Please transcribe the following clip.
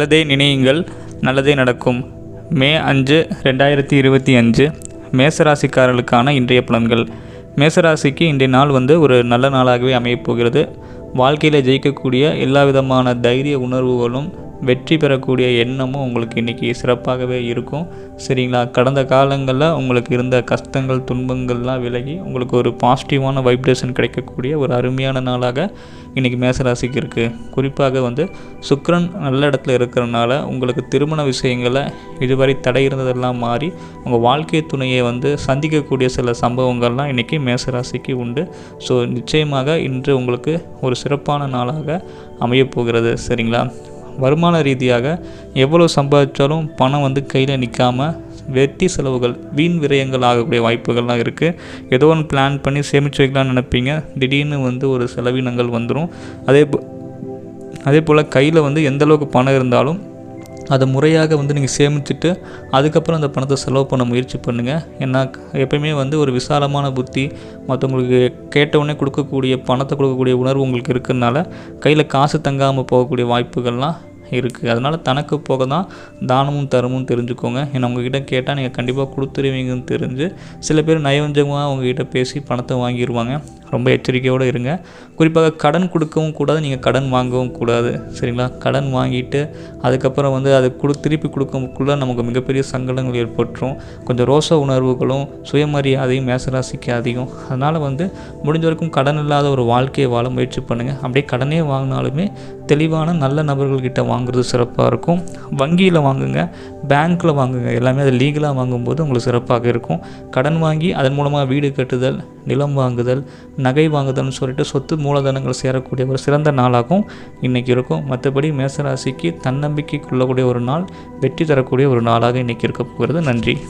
நல்லதே நினையுங்கள் நல்லதே நடக்கும். மே அஞ்சு ரெண்டாயிரத்தி இருபத்தி அஞ்சு மேசராசிக்காரர்களுக்கான இன்றைய பலன்கள். மேசராசிக்கு இன்றைய நாள் வந்து ஒரு நல்ல நாளாகவே அமையப் போகிறது. வாழ்க்கையில் ஜெயிக்கக்கூடிய எல்லா விதமான தைரிய உணர்வுகளும் வெற்றி பெறக்கூடிய எண்ணமும் உங்களுக்கு இன்றைக்கி சிறப்பாகவே இருக்கும். சரிங்களா? கடந்த காலங்களில் உங்களுக்கு இருந்த கஷ்டங்கள் துன்பங்கள்லாம் விலகி உங்களுக்கு ஒரு பாசிட்டிவான வைப்ரேஷன் கிடைக்கக்கூடிய ஒரு அருமையான நாளாக இன்றைக்கி மேசராசிக்கு இருக்குது குறிப்பாக வந்து சுக்கரன் நல்ல இடத்துல இருக்கிறனால உங்களுக்கு திருமண விஷயங்களை இதுவரை தடை இருந்ததெல்லாம் மாறி உங்கள் வாழ்க்கை துணையை வந்து சந்திக்கக்கூடிய சில சம்பவங்கள்லாம் இன்றைக்கி மேசராசிக்கு உண்டு. ஸோ நிச்சயமாக இன்று உங்களுக்கு ஒரு சிறப்பான நாளாக அமையப்போகிறது சரிங்களா? வருமான ரீதியாக எவ்வளோ சம்பாதிச்சாலும் பணம் வந்து கையில் நிற்காமல் வெட்டி செலவுகள் வீண் விரயங்கள் ஆகக்கூடிய வாய்ப்புகள்லாம் இருக்குது ஏதோ ஒன்று பிளான் பண்ணி சேமித்து வைக்கலாம்னு நினைப்பீங்க. திடீர்னு வந்து ஒரு செலவினங்கள் வந்துடும் அதே போ அதே போல் கையில் வந்து எந்தளவுக்கு பணம் இருந்தாலும் அதை முறையாக வந்து நீங்கள் சேமிச்சுட்டு அதுக்கப்புறம் அந்த பணத்தை செலவு பண்ண முயற்சி பண்ணுங்கள் ஏன்னா எப்பயுமே வந்து ஒரு விசாலமான புத்தி மற்றவங்களுக்கு கேட்டவுடனே கொடுக்கக்கூடிய பணத்தை கொடுக்கக்கூடிய உணர்வு உங்களுக்கு இருக்கிறதுனால கையில் காசு தங்காமல் போகக்கூடிய வாய்ப்புகள்லாம் இருக்குது அதனால் தனக்கு போக தான் தானமும் தருமும் தெரிஞ்சுக்கோங்க. ஏன்னா உங்ககிட்ட கேட்டால் நீங்கள் கண்டிப்பாக கொடுத்துருவீங்கன்னு தெரிஞ்சு சில பேர் நயவஞ்சகமாக உங்ககிட்ட பேசி பணத்தை வாங்கிடுவாங்க ரொம்ப எச்சரிக்கையோடு இருங்க. குறிப்பாக கடன் கொடுக்கவும் கூடாது நீங்கள் கடன் வாங்கவும் கூடாது. சரிங்களா? கடன் வாங்கிட்டு அதுக்கப்புறம் வந்து அது கொடு திருப்பி கொடுக்கக்குள்ள நமக்கு மிகப்பெரிய சங்கடங்கள் ஏற்பட்டுரும். கொஞ்சம் ரோச உணர்வுகளும் சுயமரியாதையும் மேசராசிக்கு அதிகம். அதனால் வந்து முடிஞ்ச வரைக்கும் கடன் இல்லாத ஒரு வாழ்க்கையை வாழ முயற்சி பண்ணுங்கள் அப்படியே கடனே வாங்கினாலுமே தெளிவான நல்ல நபர்கள்கிட்ட வாங்குறது சிறப்பாக இருக்கும். வங்கியில் வாங்குங்க பேங்க்கில் வாங்குங்க. எல்லாமே அது லீகலாக வாங்கும்போது உங்களுக்கு சிறப்பாக இருக்கும். கடன் வாங்கி அதன் மூலமாக வீடு கட்டுதல் நிலம் வாங்குதல் நகை வாங்குதல்னு சொல்லிட்டு சொத்து மூலதனங்கள் சேரக்கூடிய ஒரு சிறந்த நாளாகவும் இன்றைக்கி இருக்கும். மற்றபடி மேசராசிக்கு தன்னம்பிக்கை கொள்ளக்கூடிய ஒரு நாள் வெற்றி தரக்கூடிய ஒரு நாளாக இன்றைக்கி இருக்க போகிறது. நன்றி.